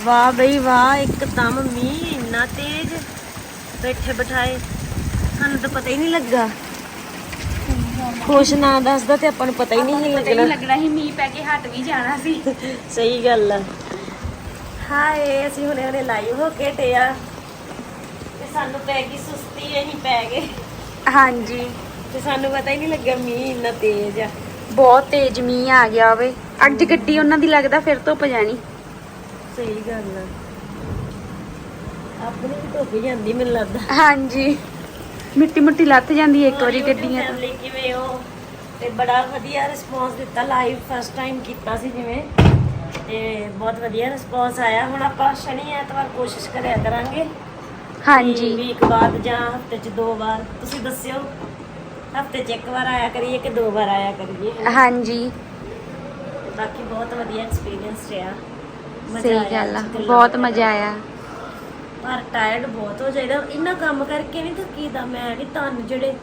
ਵਾਹ ਬਈ ਵਾਹ ਇੱਕਦਮ ਮੀਂਹ ਇੰਨਾ ਤੇਜ਼ ਬੈਠੇ ਬਿਠਾਏ। ਸਾਨੂੰ ਤਾਂ ਪਤਾ ਹੀ ਨਹੀਂ ਲੱਗਾ। ਕੁਛ ਨਾ ਦੱਸਦਾ ਤੇ ਆਪਾਂ ਨੂੰ ਪਤਾ ਹੀ ਨਹੀਂ ਸੀ ਪਤਾ ਹੀ ਲੱਗਣਾ। ਲੱਗਣਾ ਸੀ ਮੀਂਹ ਪੈ ਕੇ ਹਟ ਵੀ ਜਾਣਾ ਸੀ। ਸਹੀ ਗੱਲ ਆ। ਹਾਏ ਅਸੀਂ ਹੁਣੇ ਹੁਣੇ ਲਾਈਵ ਹੋ ਕੇ ਟੇ ਆ। ਤੇ ਸਾਨੂੰ ਪੈ ਗਈ ਸੁਸਤੀ ਅਸੀਂ ਪੈ ਗਏ। ਹਾਂਜੀ। ਤੇ ਸਾਨੂੰ ਪਤਾ ਹੀ ਨਹੀਂ ਲੱਗਾ ਮੀਂਹ ਇੰਨਾ ਤੇਜ਼ ਆ। ਬਹੁਤ ਤੇਜ਼ ਮੀਂਹ ਆ ਗਿਆ ਵੇ। ਅੱਜ ਗੱਡੀ ਉਹਨਾਂ ਦੀ ਲੱਗਦਾ ਫਿਰ ਧੁੱਪ ਜਾਣੀ। ਸਹੀ ਗੱਲ ਆ। ਆਪਣੀ ਵੀ ਧੁੱਪ ਜਾਂਦੀ ਮੈਨੂੰ ਲੱਗਦਾ। ਹਾਂਜੀ। ਮਿੱਟੀ ਮੁੱਟੀ ਲੱਥ ਜਾਂਦੀ ਹੈ ਇੱਕ ਵਾਰੀ ਗੱਡੀਆਂ ਤੋਂ। ਫੈਮਿਲੀ ਕਿਵੇਂ ਹੋ ਤੇ ਬੜਾ ਵਧੀਆ ਰਿਸਪੌਂਸ ਦਿੱਤਾ ਲਾਈਵ ਫਸਟ ਟਾਈਮ ਕੀਤਾ ਸੀ ਜਿਵੇਂ। ਤੇ ਬਹੁਤ ਵਧੀਆ ਰਿਸਪੌਂਸ ਆਇਆ। ਹੁਣ ਆਪਾਂ ਸ਼ਨੀ ਐਤਵਾਰ ਕੋਸ਼ਿਸ਼ ਕਰਿਆ ਕਰਾਂਗੇ ਹਾਂਜੀ। ਵੀਕ ਬਾਅਦ ਜਾਂ ਹਫ਼ਤੇ 'ਚ ਦੋ ਵਾਰ। ਤੁਸੀਂ ਦੱਸਿਓ। ਹਫ਼ਤੇ 'ਚ ਇੱਕ ਵਾਰ ਆਇਆ ਕਰੀਏ ਕਿ ਦੋ ਵਾਰ ਆਇਆ ਕਰੀਏ? ਹਾਂਜੀ। ਬਾਕੀ ਬਹੁਤ ਵਧੀਆ ਐਕਸਪੀਰੀਅੰਸ ਰਿਹਾ। ਸਹੀ ਗੱਲ ਆ ਬਹੁਤ। ਮਜ਼ਾ ਆਇਆ। ਪਰ ਟਾਇਰਡ ਬਹੁਤ ਹੋ ਜਾਈਦਾ। ਇੰਨਾ ਕੰਮ ਕਰਕੇ ਨਹੀਂ ਥੱਕੀਦਾ ਮੈਂ ਵੀ ਤੁਹਾਨੂੰ ਜਿਹੜੇ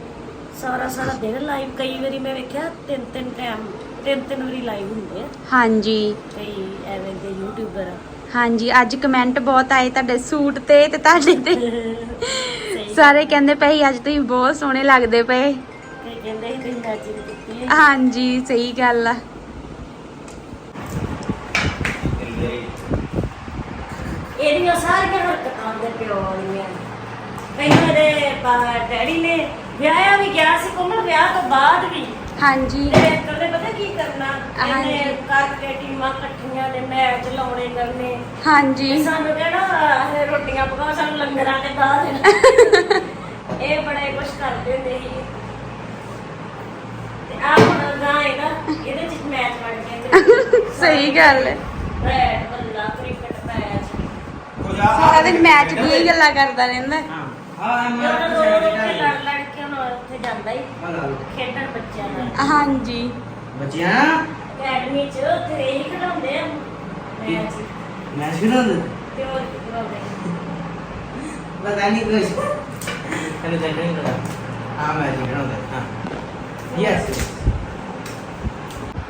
ਸਾਰਾ ਸਾਰਾ ਦਿਨ ਲਾਈਵ ਕਈ ਵਾਰੀ ਮੈਂ ਵੇਖਿਆ ਤਿੰਨ ਤਿੰਨ ਟਾਈਮ ਤਿੰਨ ਤਿੰਨ ਵਾਰੀ ਲਾਈਵ ਹੁੰਦੇ ਆ। ਹਾਂਜੀ। ਕਈ ਐਵੇਂ ਦੇ ਯੂਟਿਊਬਰ ਹਾਂਜੀ ਅੱਜ ਕਮੈਂਟ ਬਹੁਤ ਆਏ ਤੁਹਾਡੇ ਸੂਟ ਤੇ ਤੇ ਤੁਹਾਡੇ ਤੇ। ਸਾਰੇ ਕਹਿੰਦੇ ਪਏ ਅੱਜ ਤੁਸੀਂ ਬਹੁਤ ਸੋਹਣੇ ਲੱਗਦੇ ਪਏ। ਤੇ ਕਹਿੰਦੇ ਸੀ ਤੁਸੀਂ ਮੈਚਿੰਗ ਕੀਤੀ ਹੈ ਹਾਂਜੀ ਸਹੀ ਗੱਲ ਆ। ਇਹਦੀਆਂ ਸਾਰੀਆਂ ਹਰਕਤਾਂ ਦੇ ਪਿਓ ਵਾਲੀਆਂ ਪਹਿਲਾਂ ਪਾ- ਡੈਡੀ ਨੇ ਵਿਆਹਿਆ ਵੀ ਗਿਆ ਸੀ ਕੋਮਲ ਵਿਆਹ ਤੋਂ ਬਾਅਦ ਵੀ। ਹਾਂਜੀ। ਤੇ ਕੱਲੇ ਪਤਾ ਕੀ ਕਰਨਾ? ਇਹਨੇ ਹਾਂਜੀ। ਕਰਕੇ ਟੀਮਾਂ ਇਕੱਠੀਆਂ ਨੇ ਮੈਚ ਲਾਉਣੇ ਕਰਨੇ। ਹਾਂਜੀ। ਸਾਨੂੰ ਕਹਿਣਾ ਇਹ ਰੋਟੀਆਂ ਪਕਾਓ ਸਾਨੂੰ ਲੰਗਰਾਂ ਤੇ ਦੇਣਾ ਇਹ ਬੜੇ ਕੁਛ ਕਰਦੇ ਹੁੰਦੇ ਸੀ। ਤੇ ਆਹ ਹੁਣ ਗਾਂ ਇਹਦਾ ਇਹਦੇ ਚ ਮੈਚ ਬਣ ਕੇ ਸਹੀ ਗੱਲ ਹੈ। ਸਾਰਾ ਦਿਨ ਮੈਚ ਦੀਆਂ ਹੀ ਗੱਲਾਂ ਕਰਦਾ ਰਹਿੰਦਾ। ਜਦੋਂ ਦੋ ਦੋ ਕੇ ਲੜ ਲੜ ਕੇ ਹੁਣ ਉੱਥੇ ਜਾਂਦਾ ਹੀ ਖੇਡਣ ਬੱਚਿਆਂ ਨਾਲ ਹਾਂਜੀ ਬੱਚਿਆਂ ਅਕੈਡਮੀ ਚ ਉੱਥੇ ਇਹੀ ਖਿਡਾਉਂਦੇ ਆ। ਮੈਚ ਮੈਚ ਖੇਡਣ ਤੇ ਉਹ ਖਿਡਾਉਂਦੇ। ਪਤਾ ਨਹੀਂ ਕੁਝ ਤਾਂ ਨਹੀਂ ਪਤਾ। ਹਾਂ ਮੈਚ ਖੇਡਣ ਹਾਂ। ਯੈਸ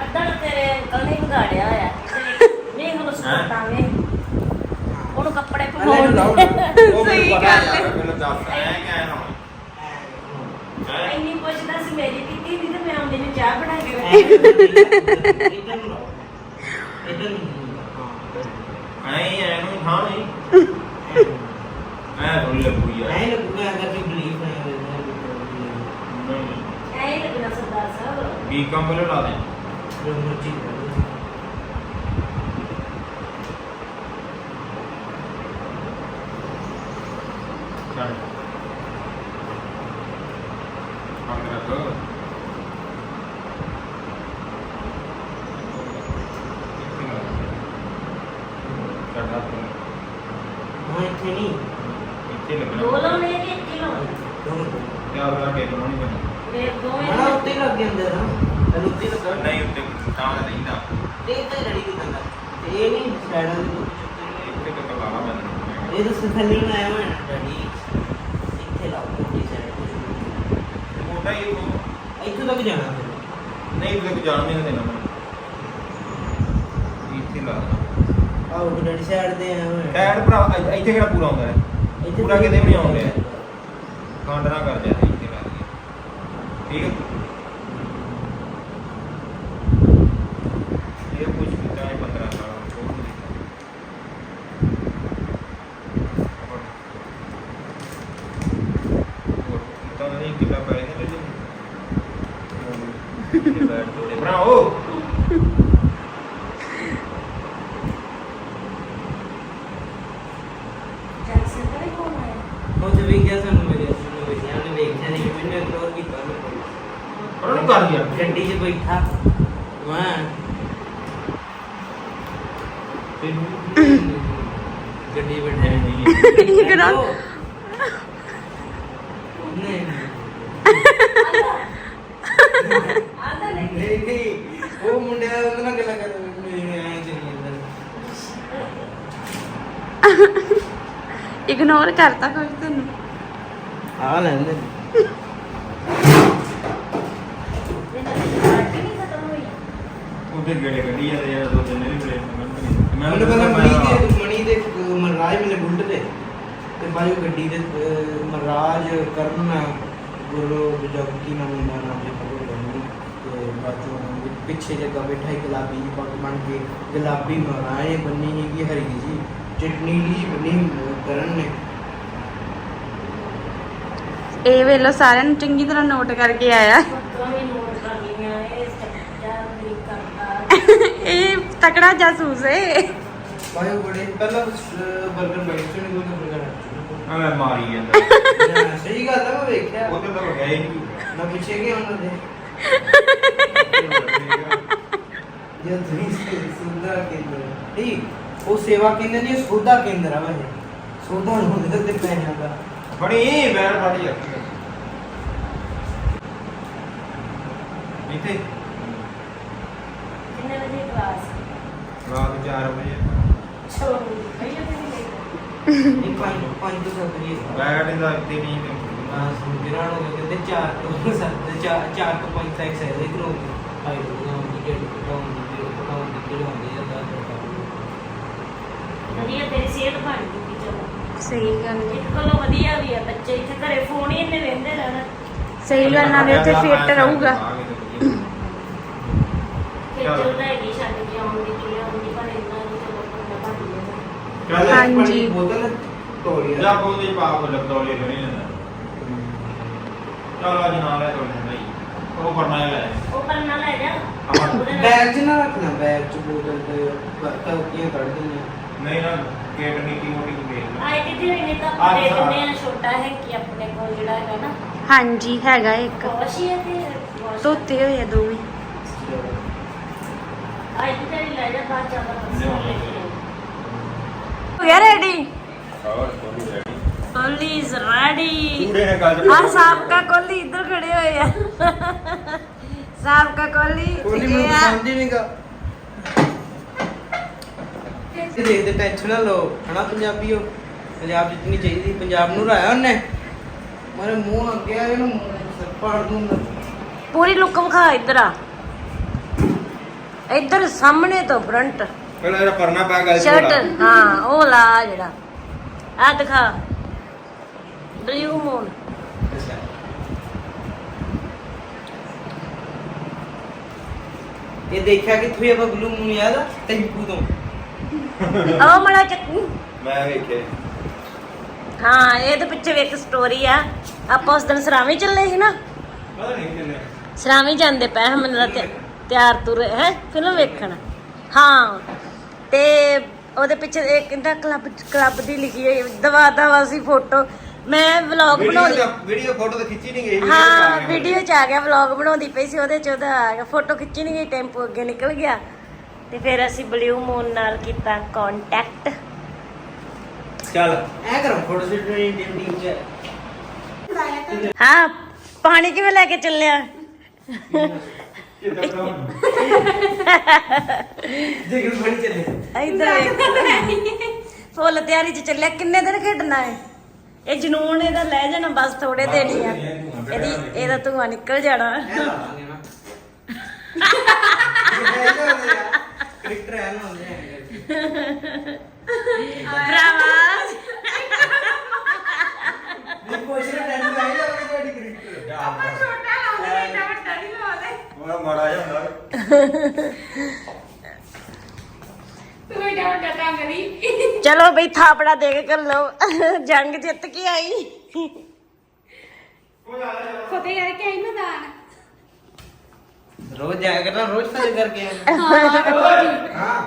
ਅੱਧਾ ਤੇਰੇ ਅੰਕਲ ਨੇ ਵਿਗਾੜਿਆ ਹੋਇਆ। ਵੇਖ ਹੁਣ ਸਪੋਰਟਾਂ ਵੇ ਉਹਨੂੰ ਕੱਪੜੇ ਪਵਾਉਣ ਸਹੀ ਗੱਲ ਹੈ। ਮੈਨੂੰ ਦੱਸ ਐ ਕਿਆ ਨਾ। ਇੰਨੀ ਪੁੱਛਦਾ ਸੀ ਮੇਰੀ ਕੀਤੀ ਨਹੀਂ ਤੇ ਮੈਂ ਆਉਂਦੀ ਨੂੰ ਚਾਹ ਬਣਾ ਕੇ ਰੱਖੀ। ਇਧਰ ਨੂੰ ਇਧਰ ਨੂੰ ਐ ਐ ਨੂੰ ਹਾਂ ਨਹੀਂ ਐ ਥੋੜੀ ਲੱਗੂ ਯਾਰ। ਐ ਲੱਗੂਗਾ ਅਗਰ ਤੁਸੀਂ ਬਲੀਫ ਹੈ ਐ ਹੀ ਲੱਗਣਾ ਸਰਦਾਰ ਸਾਹਿਬ। ਬੀ ਕੰਪਲੇ ਲਾ ਦੇ। ਜੋ ਮਰਜ਼ੀ ਕਰੋ ਚੱਲ ਕੰਮ ਰੱਖ ਚੱਲ ਹਾਂ ਇੱਥੇ ਨਹੀਂ। ਇੱਥੇ ਦੋ ਲੱਗਣਾ ਲਾਉਣੇ ਕਿ ਇੱਕ ਹੀ ਲਾਉਣੇ? ਦੋਨੋਂ। ਯਾਰ ਬਣਾ ਕੇ ਲਾਉਣੀ ਪੈਣੀ ਵੇ ਦੋਵੇਂ ਹਾਂ ਉੱਤੇ ਲੱਗ ਗਿਆ ਅੰਦਰ ਨਾ। ਤੈਨੂੰ ਉੱਤੇ ਲੱਗਾ। ਨਹੀਂ ਉੱਤੇ ਤਾਂ ਨਹੀਂ ਦਾ ਤੇ ਤੇ ਲੜੀ ਦੀ? ਕੰਦਾ ਤੇ ਇਹ ਨਹੀਂ ਸਾਈਡਾਂ ਦੇ ਤੋਂ ਇੱਥੇ ਤੱਕ ਲਾਣਾ ਪੈਂਦਾ ਇਹ ਤਾਂ ਸਫੈਲੀ ਨੂੰ ਆਇਆ ਹੋਇਆ ਡੈਡੀ ਇੱਥੇ ਲਾਓ ਮੋਟੀ ਸਾਈਡ ਮੋਟਾ ਹੀ ਉਹ ਇੱਥੇ ਤੱਕ ਜਾਣਾ ਫਿਰ। ਨਹੀਂ ਉੱਤੇ ਜਾਣ ਨਹੀਂ ਦੇਣਾ। ਮੈਂ ਇੱਥੇ ਲਾ। ਆਹ ਡੈਡੀ ਸਾਈਡ ਤੇ ਆਇਆ ਹੋਇਆ। ਟਾਇਰ ਭਰਾ ਇੱਥੇ- ਇੱਥੇ ਕਿਹੜਾ ਪੂਰਾ ਆਉਂਦਾ ਹੈ? ਪੂਰਾ ਕਿਤੇ ਵੀ ਨਹੀਂ ਆਉਂਦਾ। ਖੰਡ ਨਾ ਕਰ ਜਾ ਇੱਥੇ ਲਾ ਦਈਏ ਠੀਕ ਹੈ ਇਹ ਕੁਝ ਕੀਤਾ ਹੈ 15 ਸਾਲ ਕੋਲ ਤਾਂ ਨਹੀਂ ਕਿਤਾ ਪੈ ਨੇ ਲੈ ਬੈਠ ਤੋੜੇ ਭਰਾਓ ਚੱਲ ਸਿੰਦਰ ਹੀ ਕੋਣ ਆਇਆ ਉਹ ਤੇ ਵੀ ਗਿਆ ਸਾਨੂੰ ਮੇਰੇ ਸਾਨੂੰ ਵੇਖਿਆ ਉਹਨੇ ਵੇਖਿਆ ਨਹੀਂ ਮੈਨੂੰ ਇਗਨੋਰ ਕੀਤਾ ਉਹਨੇ ਉਹਨੂੰ ਕਰ ਦਿਆ ਗੱਡੀ 'ਚ ਬੈਠਾ ਵਾਹ। ਗੱਡੀ ਬੈਠਾ ਇਗਨੋਰ ਨਹੀਂ ਆਂਦਾ ਨਹੀਂ ਨਹੀਂ ਨਹੀਂ। ਉਹ ਮੁੰਡੇ ਦਾ ਉਹਦੇ ਨਾਲ ਗੱਲਾਂ ਕਰ ਇਗਨੋਰ ਕਰਤਾ ਕੁਝ ਤੈਨੂੰ। ਆ ਲੈਂਦੇ ਪਾਰਟੀ ਨਹੀਂ ਖਤਮ ਹੋਈ ਉਹਦੇ ਗੇੜੇ ਕੱਢੀ ਜਾਂਦੇ ਯਾਰ ਦੋ ਤਿੰਨ ਨਹੀਂ। ਮਿਲੇ ਮੈਨੂੰ ਕਹਿੰਦਾ ਮਣੀ ਦੇ ਮਣੀ ਦੇ ਤੇ। ਬਾਈ ਉਹ ਗੱਡੀ ਦੇ ਅਹ, ਮਹਾਰਾਜ ਕਰਨ ਗੁਰੂ ਜਗਤੀ ਨਾਮ ਦਾ ਨਾਮ ਪਕੜ ਲੈਣੀ ਤੇ ਚੋਂ ਪਿੱਛੇ ਜਗ੍ਹਾ ਬੈਠਾ ਇੱਕ ਗੁਲਾਬੀ ਜੀ ਪੱਗ ਬਣ ਕੇ ਗੁਲਾਬੀ ਮਹਾਰਾਜ ਬੰਨੀ ਹੈਗੀ ਹਰੀ ਜੀ ਚਟਨੀ ਜੀ ਬੰਨੀ ਕਰਨ ਨੇ। ਇਹ ਵੇਲੋ ਸਾਰਿਆਂ ਨੂੰ ਚੰਗੀ ਤਰ੍ਹਾਂ ਨੋਟ ਕਰਕੇ ਆਇਆ ਫੋਟੋਆਂ ਵੀ ਨੋਟ ਕਰ ਲਈਆਂ ਇਹ ਸੱਚਾ ਵੀ ਕਰਦਾ ਇਹ ਤਕੜਾ ਜਾਸੂਸ ਏ। ਬਾਈ ਉਹ ਬੜੇ ਪਹਿਲਾਂ 버ਗਰ ਬੜੇ ਚੁਣੇ ਕੋਈ 버ਗਰ ਆ ਮੈਂ ਮਾਰੀ ਜਾਂਦਾ। ਸਹੀ ਗੱਲ ਆ ਮੈਂ ਵੇਖਿਆ। ਉਹ ਤੇ ਤਾਂ ਗਿਆ ਹੀ ਨਹੀਂ। ਮੈਂ ਪਿੱਛੇ ਗਿਆ ਉਹਨਾਂ ਦੇ ਜੇ ਤੁਸੀਂ ਸੁੰਦਰ ਕੇਂਦਰ। ਨਹੀਂ ਉਹ ਸੇਵਾ ਕੇਂਦਰ ਨਹੀਂ ਸੋਧਾ ਕੇਂਦਰ ਆ ਵੈਸੇ ਸੋਧਾ ਨੂੰ ਹੁੰਦੇ ਤੇ ਪੈਸਿਆਂ ਦਾ ਬੜੀ ਬੈਰ ਫੜੀ ਆ। ਇੱਥੇ। ਵਜੇ ਕਲਾਸ ਰਾਤ 4 ਵਜੇ। ਛੋੜ ਭਈਆ ਤੇ ਨਹੀਂ ਨਹੀਂ ਪੰਜ ਪੰਜ ਤੋਂ ਸੱਤ ਜੀ ਬੈਗ ਦਾ ਤੇ ਨਹੀਂ ਮੈਂ ਸੁਣਿਆ ਨਾ ਕਹਿੰਦੇ ਚਾਰ ਤੋਂ ਸੱਤ ਚਾਰ ਚਾਰ ਤੋਂ ਪੰਜ ਤੱਕ ਸੈਲੇ ਕਰੋ ਆਈ ਉਹ ਦੀ ਡੇਟ ਪਟਾਉਣ ਦੀ ਪਟਾਉਣ ਦੀ ਕਿਹੜਾ ਹੁੰਦੀ ਆ ਦਾ ਵਧੀਆ ਤੇਰੀ ਸਿਹਤ ਬਣ ਜੂਗੀ ਚਲੋ। ਸਹੀ ਗੱਲ ਏ। ਇੱਕ ਕੋਲੋਂ ਵਧੀਆ ਵੀ ਆ ਬੱਚੇ ਇੱਥੇ ਘਰੇ ਫੋਨ ਹੀ ਇੰਨੇ ਵੇਂਦੇ ਰਹਿਣਾ। ਸਹੀ ਗੱਲ ਨਾਲੇ ਉੱਥੇ ਫਿੱਟ ਰਹੂਗਾ। ਫਿਰ ਚਲੋ। ਚਲਦਾ ਹੈਗੀ ਛੱਡ ਕੇ ਆਉਣ ਦੀ ਕੀ ਆਉਂਦੀ ਪਰ ਇੰਨਾ ਨਹੀਂ ਚਲੋ ਬੰਦਾ ਹਾਂਜੀ। ਬੋਤਲ ਜਾ ਦੀ ਚਲ ਅੱਜ ਨਾਲ ਲੈ ਤੋੜ ਨਹੀਂ ਉਹ ਕਰਨਾ ਹੀ ਲੈ ਉਹ ਕਰਨਾ ਲੈ ਜਾ। ਹਾਂ। ਉਹਦੇ ਨਾਲ- ਬੈਗ 'ਚ ਨਾ ਰੱਖਣਾ ਬੈਗ 'ਚ ਬੋਤਲ ਤੇ ਟੌਕੀਆਂ ਕੱਢ ਦਿੰਦੇ ਨਹੀਂ ਨਾ ਕੇਟ ਨੀਤੀ ਮੋਟੀ ਕੋ ਵੇਖ ਆਏ ਕਿਤੇ ਹੋਈ ਨਹੀਂ ਤਾਂ ਆਪਾਂ ਦੇ ਅੱਛਾ। ਦਿੰਦੇ ਆ ਛੋਟਾ ਹੈ ਕਿ ਆਪਣੇ ਕੋਲ ਜਿਹੜਾ ਹੈਗਾ ਨਾ। ਹਾਂਜੀ ਹੈਗਾ ਇੱਕ। ਵਾਸ਼ ਹੀ ਹੈ ਤੇ wash- ਧੋਤੇ ਹੋਏ ਆ ਦੋਵੇਂ। ਆਏ ਤੇ ਤੇਰੀ ਲੈ ਜਾ ਬਾਅਦ ਚ ਆਪਾਂ ਲੈ ਦੇਖਦੇ ਟੈਨਸ਼ਨ ਨਾ ਲਓ ਹਨਾ ਪੰਜਾਬੀਓ? ਪੰਜਾਬ ਜਿੱਤਣੀ ਚਾਹੀਦੀ ਪੰਜਾਬ ਨੂੰ ਰਾਇਆ ਉਹਨੇ? ਮਾਰੇ ਮੂੰਹ ਅੱਗੇ ਆ ਇਹਨੂੰ ਸਿਰ ਪਾੜ ਦੂੰਗਾ ਪੂਰੀ ਲੁੱਕ ਵਿਖਾ ਇੱਧਰ ਆ। ਇੱਧਰ ਸਾਹਮਣੇ ਤੋਂ ਫਰੰਟ ਪਹਿਲਾਂ ਇਹਦਾ ਪਰਨਾ ਪਾ ਗੱਲ ਸ਼ਰਟ ਹਾਂ ਉਹ ਲਾ ਜਿਹੜਾ। ਆ ਦਿਖਾ। ਬਲੂ ਮੂਨ ਇਹ ਦੇਖਿਆ ਕਿ ਤੂੰ ਇਹ ਬਗਲੂ ਮੂੰਹ ਯਾਦ ਆ? ਟੈਂਪੂ ਤੋਂ ਉਹ ਮੜਾ ਚੱਕੂ। ਮੈਂ ਵੇਖੇ ਹਾਂ ਇਹਦੇ ਪਿੱਛੇ ਵੀ ਇੱਕ ਸਟੋਰੀ ਆ। ਆਪਾਂ ਉਸ ਦਿਨ ਸਰਾਵੇਂ ਚੱਲੇ ਸੀ ਨਾ। ਪਤਾ ਨਹੀਂ ਕਿੰਨੇ। ਸਰਾਵੇਂ ਜਾਂਦੇ ਪਏ ਹਾਂ ਮੈਨੂੰ ਲੱਗਦਾ ਤਿ- ਤਿਆਰ ਤੁਰ ਹੈ? ਫਿਲਮ ਵੇਖਣ। ਹਾਂ। ਤੇ ਉਹਦੇ ਪਿੱਛੇ ਇਹ ਕਹਿੰਦਾ ਕਲੱਬ ਕਲੱਬ ਦੀ ਲਿਖੀ ਹੋਈ ਦਵਾ ਦਵਾ ਸੀ ਫੋਟੋ ਮੈਂ ਵਲੌਗ ਬਣਾਉਂਦੀ ਵੀਡੀਓ ਫੋਟੋ ਤਾਂ ਖਿੱਚੀ ਨਹੀਂ ਗਈ ਹਾਂ ਵੀਡੀਓ ਚ ਆ ਗਿਆ ਵਲੌਗ ਬਣਾਉਂਦੀ ਪਈ ਸੀ ਉਹਦੇ ਚ ਉਹਦਾ ਆ ਗਿਆ। ਫੋਟੋ ਖਿੱਚੀ ਨਹੀਂ ਗਈ ਟੈਂਪੂ ਅੱਗੇ ਨਿਕਲ ਗਿਆ। ਤੇ ਫਿਰ ਅਸੀਂ ਬਲੂ ਮੂਨ ਨਾਲ ਕੀਤਾ ਕੰਟੈਕਟ ਚੱਲ। ਐ ਕਰੋ ਫੋਟੋ ਸ਼ੂਟ ਨਹੀਂ ਟੀਮ ਚ। ਹਾਂ ਪਾਣੀ ਕਿਵੇਂ ਲੈ ਕੇ ਚੱਲਿਆ? ਦੇਖ ਲਓ ਬੜੀ ਚੱਲੇ। ਇੱਧਰ ਫੁੱਲ ਤਿਆਰੀ ਚ ਚੱਲਿਆ ਕਿੰਨੇ ਦਿਨ ਖੇਡਣਾ ਹੈ? ਇਹ ਜਨੂਨ ਇਹਦਾ ਲੈ ਜਾਣਾ ਬਸ ਥੋੜੇ ਦਿਨ ਹੀ ਆ। ਇਹਦੀ ਇਹਦਾ ਧੂਆਂ ਨਿਕਲ ਜਾਣਾ। ਐ ਲਾ ਲਾਂਗੇ ਨਾ। ਕ੍ਰਿਕਟਰ ਐ ਹੁੰਦੇ ਆ। ਭਰਾਵਾ। ਨਹੀਂ ਰਿਹਾ ਟੈਂਪੂ ਆਈ ਜਾਵੇ ਤੁਹਾਡੀ ਕ੍ਰਿਕਟਰ ਉਹ ਮਾੜਾ ਜਿਹਾ ਹੁੰਦਾ। ਚਲੋ ਬਈ ਥਾਪੜਾ ਦੇ ਕੇ ਕਰ ਲਓ ਜੰਗ ਜਿੱਤ ਕੇ ਆਈ। ਫਤਿਹ ਕਰਕੇ ਆਈ ਮੈਦਾਨ ਰੋਜ਼ ਜਾਇਆ ਕਰਨਾ ਰੋਜ਼ ਫਤਿਹ ਕਰਕੇ ਆਇਆ ਹਾਂ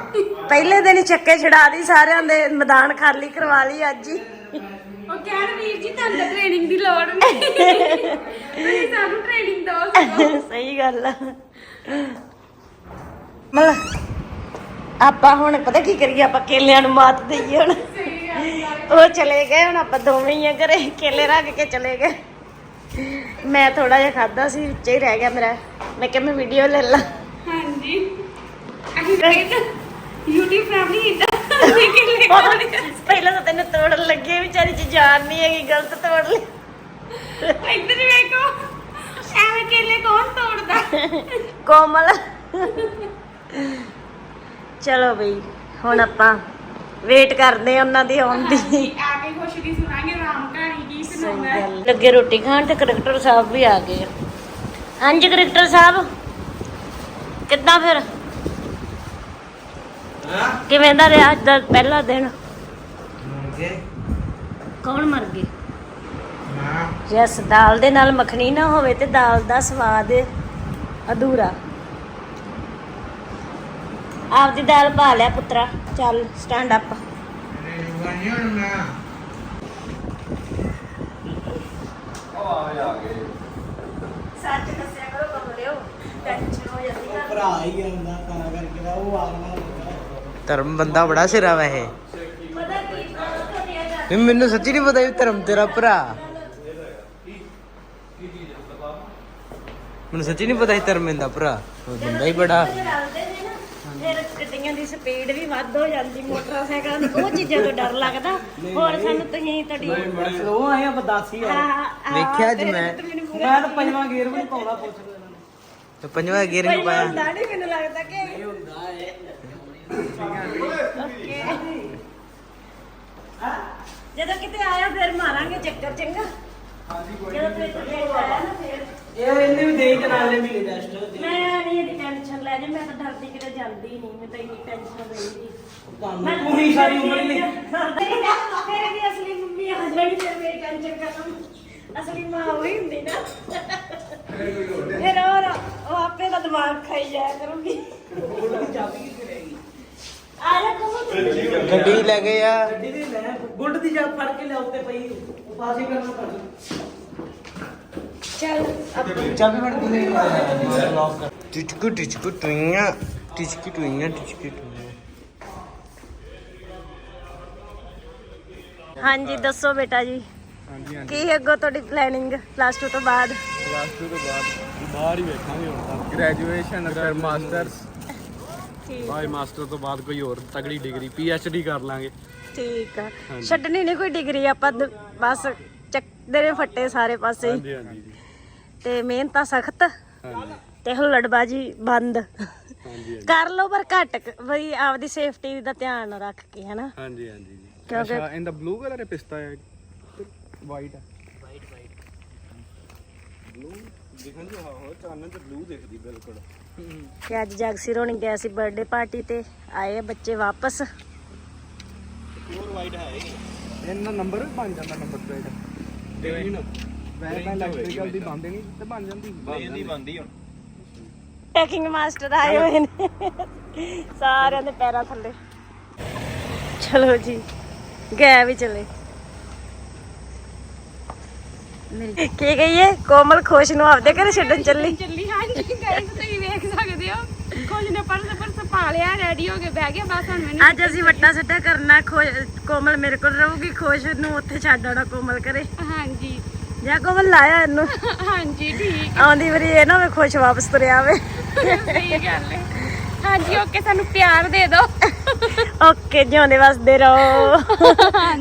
ਪਹਿਲੇ ਦਿਨ ਹੀ ਚੱਕੇ ਛਡਾ ਦੀ ਸਾਰਿਆਂ ਦੇ ਮੈਦਾਨ ਖਾਲੀ ਕਰਵਾ ਲਈ ਅੱਜ ਹੀ। ਉਹ ਕਹਿਣ ਵੀਰ ਜੀ ਤੁਹਾਨੂੰ ਟ੍ਰੇਨਿੰਗ ਦੀ ਲੋੜ ਨਹੀਂ। ਤੁਸੀਂ ਸਾਨੂੰ ਟ੍ਰੇਨਿੰਗ ਦਿਓ ਸਹੀ ਗੱਲ ਆ। ਮਤਲਬ ਆਪਾਂ ਹੁਣ ਪਤਾ ਕੀ ਕਰੀਏ ਆਪਾਂ ਕੇਲਿਆਂ ਨੂੰ ਮਾਤ ਦਈਏ ਹੁਣ। ਉਹ ਚਲੇ ਗਏ ਹੁਣ ਆਪਾਂ ਦੋਵੇਂ ਹੀ ਆ ਘਰੇ ਕੇਲੇ ਰੱਖ ਕੇ ਚਲੇ ਗਏ। ਮੈਂ ਥੋੜਾ ਜਿਹਾ ਖਾਦਾ ਸੀ ਵਿੱਚ ਹੀ ਰਹਿ ਗਿਆ ਮੇਰਾ। ਮੈਂ ਕਿਹਾ ਮੈਂ ਵੀਡੀਓ ਲੈ ਲਾਂ। ਹਾਂਜੀ। ਅਸੀਂ ਕਹਿੰਦੇ YouTube ਫੈਮਿਲੀ ਇਦਾਂ ਪਹਿਲਾਂ ਤਾਂ ਤੈਨੂੰ ਤੋੜਨ ਲੱਗੇ ਵਿਚਾਰੀ ਚ ਜਾਨ ਨਹੀਂ ਹੈਗੀ ਗਲਤ ਤੋੜ ਲਈ। ਇੱਧਰ ਵੇਖੋ ਐਵੇਂ ਕੇਲੇ ਕੌਣ ਤੋੜਦਾ? ਕੋਮਲ। ਚਲੋ ਬਈ ਹੁਣ ਆਪਾਂ ਵੇਟ ਕਰਦੇ ਆ ਉਹਨਾਂ ਦੀ ਆਉਣ ਦੀ। ਆ ਕੇ ਖੁਸ਼ ਦੀ ਸੁਣਾਂਗੇ ਰਾਮ ਕਹਾਣੀ ਕੀ ਸੁਣਾਉਣਾ ਹੈ ਲੱਗੇ ਰੋਟੀ ਖਾਣ ਤੇ ਕਰੈਕਟਰ ਸਾਹਿਬ ਵੀ ਆ ਗਏ ਆ। ਹਾਂਜੀ ਕਰੈਕਟਰ ਸਾਹਿਬ ਕਿੱਦਾਂ ਫਿਰ? ਕਿਵੇਂ ਦਾ ਰਿਹਾ ਅੱਜ ਦਾ ਪਹਿਲਾ ਦਿਨ? ਕੌਣ ਮਰ ਗਏ? ਜਸ ਦਾਲ ਦੇ ਨਾਲ ਮੱਖਣੀ ਨਾ ਹੋਵੇ ਤੇ ਦਾਲ ਦਾ ਸਵਾਦ ਅਧੂਰਾ। ਆਪਦੀ ਦਾਲ ਪਾ ਲਿਆ ਪੁੱਤਰਾ ਚੱਲ ਸਟੈਂਡ ਅਪ ਬਣਿਆ ਨਾ ਉਹ ਆਵੇ ਆ ਗਏ ਸੱਚ ਦੱਸਿਆ ਕਰੋ ਕਮਲਿਓ ਟੈਨਸ਼ਨ ਹੋ ਜਾਂਦੀ ਆ। ਭਰਾ ਹੀ ਆਉਂਦਾ ਤਾਂ ਕਰਕੇ ਦਾ ਉਹ ਆਗਣਾ ਧਰਮ ਬੰਦਾ ਬੜਾ ਸਿਰਾ ਵਾ ਇਹ ਪਤਾ ਕੀ ਮੈਨੂੰ ਸੱਚੀ ਨਹੀਂ ਪਤਾ ਵੀ ਧਰਮ ਤੇਰਾ ਭਰਾ। ਮੈਨੂੰ ਸੱਚੀ ਨਹੀਂ ਪਤਾ ਸੀ ਧਰਮ ਦਾ ਭਰਾ। ਉਹ ਬੰਦਾ ਹੀ ਬੜਾ। ਰਲਦੇ ਨੇ ਨਾ ਫਿਰ ਗੱਡੀਆਂ ਦੀ ਸਪੀਡ ਵੀ ਵੱਧ ਹੋ ਜਾਂਦੀ ਮੋਟਰਸਾਈਕਲਾਂ ਦੀ। ਉਹ ਚੀਜ਼ਾਂ ਤੋਂ ਡਰ ਲੱਗਦਾ। ਹੋਰ ਸਾਨੂੰ ਤੁਸੀਂ ਤੁਹਾਡੀ ਉਹ ਆਏ ਆ ਬਦਾਸੀ ਹਾਂ, ਹਾਂ, ਵੇਖਿਆ ਅੱਜ ਤੇਰੇ ਮੈਂ। ਤੇ ਮੈਨੂੰ ਪੂਰਾ ਮੈਂ ਤਾਂ ਪੰਜਵਾਂ ਗੇਰ ਵੀ ਨਹੀਂ ਪਾਉਂਦਾ ਪੁੱਛ ਤੇ ਪੰਜਵਾਂ ਗੇਰ ਨਹੀਂ ਪਹਿਲਾਂ ਪਾਇਆ। ਹੁੰਦਾ ਨੀ ਮੈਨੂੰ ਲੱਗਦਾ ਕਿ। ਓਕੇ। ਜਦੋਂ ਕਿਤੇ ਆਇਆ ਫਿਰ ਮਾਰਾਂਗੇ ਚੱਕਰ ਚੰਗਾ। ਜਦੋਂ ਤੇ ਤੇ ਆਇਆ ਨਾ ਫਿਰ? ਇਹ ਇਹਨੇ ਵੀ ਦੇ ਜਨਾਬ ਨੇ ਮਹੀਨੇ ਟੈਸਟ ਮੈਂ ਨਹੀਂ ਇਹਦੀ ਟੈਨਸ਼ਨ ਲੈ ਜੇ ਮੈਂ ਤਾਂ ਡਰਦੀ ਕਿਤੇ ਜਾਂਦੀ ਨਹੀਂ ਮੈਂ ਤਾਂ ਇੰਨੀ ਟੈਨਸ਼ਨ ਲੈਂਦੀ ਮੈਂ ਤੂੰ ਹੀ ਸਾਰੀ ਉਮਰ ਲਈ। ਮੇਰੇ ਦੀ ਅਸਲੀ ਮੰਮੀ ਆ ਜਾਣੀ ਫਿਰ ਮੇਰੀ ਟੈਨਸ਼ਨ ਕਰਨ ਅਸਲੀ ਮਾਂ ਉਹੀ ਹੁੰਦੀ ਨਾ। ਫਿਰ ਹੋਰ ਉਹ ਆਪੇ ਦਾ ਦਿਮਾਗ ਖਾਈ ਜਾਇਆ ਕਰੂਗੀ। ਆ ਜਾ ਕਮੋ ਗੱਡੀ ਲੈ ਗਏ ਆ। ਗੱਡੀ ਦੇ ਲੈ ਗੁੱਡ ਦੀ ਜਦ ਫੜ ਕੇ ਲਿਆ ਉੱਤੇ ਪਈ ਉਹ ਪਾਸੇ ਕਰਨਾ ਪੜ ਚੱਲ ਚਾਬੀ ਫੜ ਕੇ ਲੈ। ਲੌਕ ਕਰ ਟਿਚਕੂ ਟਿਚਕੂ ਟੁਈਆਂ ਟਿਚਕੀ ਟੁਈਆਂ ਟਿਚਕੀ ਟੁਈਆਂ ਹਾਂਜੀ ਦੱਸੋ ਬੇਟਾ ਜੀ। ਹਾਂਜੀ ਹਾਂਜੀ। ਕੀ ਅੱਗੋਂ ਤੁਹਾਡੀ ਪਲੈਨਿੰਗ ਪਲੱਸ 2 ਤੋਂ ਬਾਅਦ? ਪਲੱਸ 2 ਤੋਂ ਬਾਅਦ ਬਾਹਰ ਹੀ ਵੇਖਾਂਗੇ ਹੁਣ ਤਾਂ। ਗ੍ਰੈਜੂਏਸ਼ਨ ਫਿਰ ਮਾਸਟਰਸ ਬਾਈ ਮਾਸਟਰ ਤੋਂ ਬਾਅਦ ਕੋਈ ਹੋਰ ਤਗੜੀ ਡਿਗਰੀ ਪੀ ਐਚ ਡੀ ਕਰ ਲਾਂਗੇ। ਠੀਕ ਆ। ਛੱਡਣੀ ਨਹੀਂ ਕੋਈ ਡਿਗਰੀ ਆਪਾਂ ਦ- ਬਸ ਚੱਕਦੇ ਨੇ ਫੱਟੇ ਸਾਰੇ ਪਾਸੇ ਹੀ। ਹਾਂਜੀ ਹਾਂਜੀ। ਜੀ ਤੇ ਮਿਹਨਤਾਂ ਸਖਤ। ਤੇ ਹੁੱਲੜਬਾਜੀ ਬੰਦ। ਹਾਂਜੀ ਕਰ ਲਓ ਪਰ ਘੱਟ ਬਈ ਆਪਦੀ ਸੇਫਟੀ ਦਾ ਧਿਆਨ ਰੱਖ ਕੇ ਹਨਾ? ਹਾਂਜੀ ਹਾਂਜੀ ਜੀ। ਕਿਉਂਕਿ- ਅੱਛਾ ਇਹਦਾ ਬਲੂ ਕਲਰ ਹੈ ਪਿਸਤਾ ਹੈ ਵਾਈਟ ਹੈ? ਬਲੂ ਦਿਖਣ ਜੀ ਹਾਂ ਹੋ ਚਾਨਣ ਤੇ ਬਲੂ ਦਿਖਦੀ ਬਿਲਕੁਲ। ਤੇ ਅੱਜ ਜਗਸੀਰ ਹੋਣੀ ਗਿਆ ਸੀ ਬਰਥਡੇ ਪਾਰਟੀ ਤੇ ਆਏ ਬੱਚੇ ਵਾਪਸ। ਇਹਨਾਂ ਨੰਬਰ ਵੀ ਬਣ ਜਾਂਦਾ ਨੰਬਰ ਪਲੇਟ ਗ੍ਰੀਨ ਵੈਸੇ ਤਾਂ ਇਲੈਕਟ੍ਰੀਕਲ ਦੀ ਬੰਦ ਨਹੀਂ ਤੇ ਬਣ ਜਾਂਦੀ। ਨਹੀਂ ਬੰਦੀ ਹੁਣ। ਪੈਕਿੰਗ ਮਾਸਟਰ ਆਏ ਹੋਏ ਨੇ। ਸਾਰਿਆਂ ਦੇ ਪੈਰਾਂ ਥੱਲੇ। ਚਲੋ ਜੀ ਗਏ ਵੀ ਚਲੇ। ਮੇਰੀ ਕੀ ਕਹੀਏ ਕੋਮਲ ਖੁਸ਼ ਨੂੰ ਆਪਦੇ ਘਰੇ ਛੱਡਣ ਚੱਲੀ। ਚੱਲੀ। ਹਾਂਜੀ ਗਾਇਸ ਤੁਸੀਂ ਵੇਖ ਸਕਦੇ ਹੋ। ਕੁਝ ਨੇ ਪਰਸ ਪਰਸ ਪਾ ਲਿਆ ਰੈਡੀ ਹੋ ਕੇ ਬਹਿ ਗਿਆ ਬਸ ਹੁਣ ਮੈਨੂੰ ਅੱਜ ਅਸੀਂ ਵੱਟਾ ਸੱਟਾ ਕਰਨਾ ਖੁਸ਼- ਕੋਮਲ ਮੇਰੇ ਕੋਲ ਰਹੂਗੀ ਖੁਸ਼ ਨੂੰ ਉੱਥੇ ਛੱਡ ਆਉਣਾ ਕੋਮਲ ਘਰੇ। ਹਾਂਜੀ। ਜਾਂ ਕੋਮਲ ਲਾਇਆ ਇਹਨੂੰ। ਹਾਂਜੀ ਠੀਕ। ਆਉਂਦੀ ਵਾਰੀ ਇਹ ਨਾ ਹੋਵੇ ਖੁਸ਼ ਵਾਪਸ ਤੁਰਿਆ ਆਵੇ ਸਹੀ ਗੱਲ ਹੈ। ਹਾਂਜੀ ਓਕੇ ਸਾਨੂੰ ਪਿਆਰ ਦੇ ਦਿਓ। ਓਕੇ ਜਿਉਂਦੇ ਵਸਦੇ ਰਹੋ।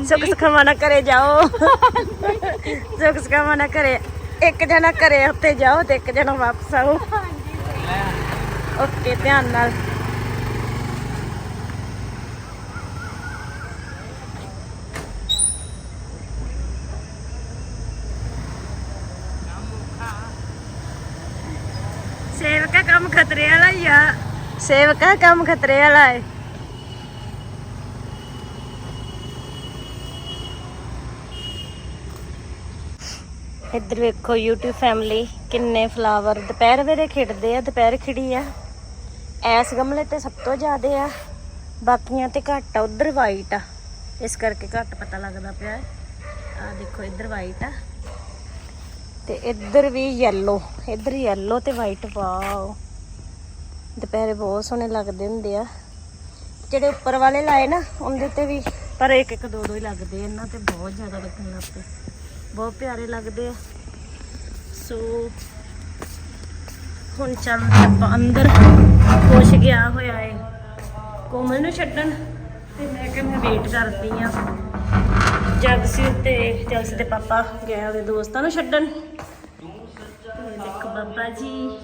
ਸੁੱਖ ਸੁਖਮਾ ਨਾਲ ਘਰੇ ਜਾਓ। ਸੁੱਖ ਸੁਖਮਾ ਨਾਲ ਘਰੇ ਇੱਕ ਜਣਾ ਘਰੇ ਉੱਤੇ ਜਾਓ ਤੇ ਇੱਕ ਜਣਾ ਵਾਪਸ ਆਓ। ਓਕੇ ਧਿਆਨ ਨਾਲ ਸੇਵਕਾ ਕੰਮ ਖਤਰੇ ਵਾਲਾ ਹੀ ਆ ਸੇਵਕਾ ਕੰਮ ਖਤਰੇ ਵਾਲਾ ਹੈ ਇੱਧਰ ਵੇਖੋ YouTube ਫੈਮਿਲੀ ਕਿੰਨੇ ਫਲਾਵਰ ਦੁਪਹਿਰ ਵੇਲੇ ਖਿੜਦੇ ਆ, ਦੁਪਹਿਰ ਖਿੜੀ ਆ। ਐਸ ਗਮਲੇ ਤੇ ਸਭ ਤੋਂ ਜ਼ਿਆਦੇ ਆ, ਬਾਕੀਆਂ ਤੇ ਘੱਟ ਆ, ਉਧਰ ਵਾਈਟ ਆ। ਇਸ ਕਰਕੇ ਘੱਟ ਪਤਾ ਲੱਗਦਾ ਪਿਆ। ਆ ਦੇਖੋ ਇੱਧਰ ਵਾਈਟ ਆ। ਤੇ ਇੱਧਰ ਵੀ yellow, ਇੱਧਰ ਯੈਲੋ ਤੇ ਵਾਈਟ ਵਾਓ। ਦੁਪਹਿਰੇ ਬਹੁਤ ਸੋਹਣੇ ਲੱਗਦੇ ਹੁੰਦੇ ਆ। ਜਿਹੜੇ ਉੱਪਰ ਵਾਲੇ ਲਾਏ ਨਾ, ਉਹਦੇ ਤੇ ਵੀ ਪਰ ਇੱਕ ਇੱਕ ਦੋ ਦੋ ਹੀ ਲੱਗਦੇ ਇਹਨਾਂ ਤੇ ਬਹੁਤ ਜ਼ਿਆਦਾ ਲੱਗਣ ਲੱਗ ਪਏ। ਬਹੁਤ ਪਿਆਰੇ ਲੱਗਦੇ ਆ। ਸੋ ਹੁਣ ਚੱਲਦੇ ਆਪਾਂ ਅੰਦਰ। ਕੁਛ ਗਿਆ ਹੋਇਆ ਏ। ਕੋਮਲ ਨੂੰ ਛੱਡਣ, ਤੇ ਮੈਂ ਕਿਹਾ ਮੈਂ ਵੇਟ ਕਰਦੀ ਆ। ਜਗਸੀ ਤੇ ਜਗਸੀ ਦੇ ਪਾਪਾ ਗਏ ਉਹਦੇ ਦੋਸਤਾਂ ਨੂੰ ਛੱਡਣ। ਦੇਖੋ ਬਾਬਾ ਜੀ।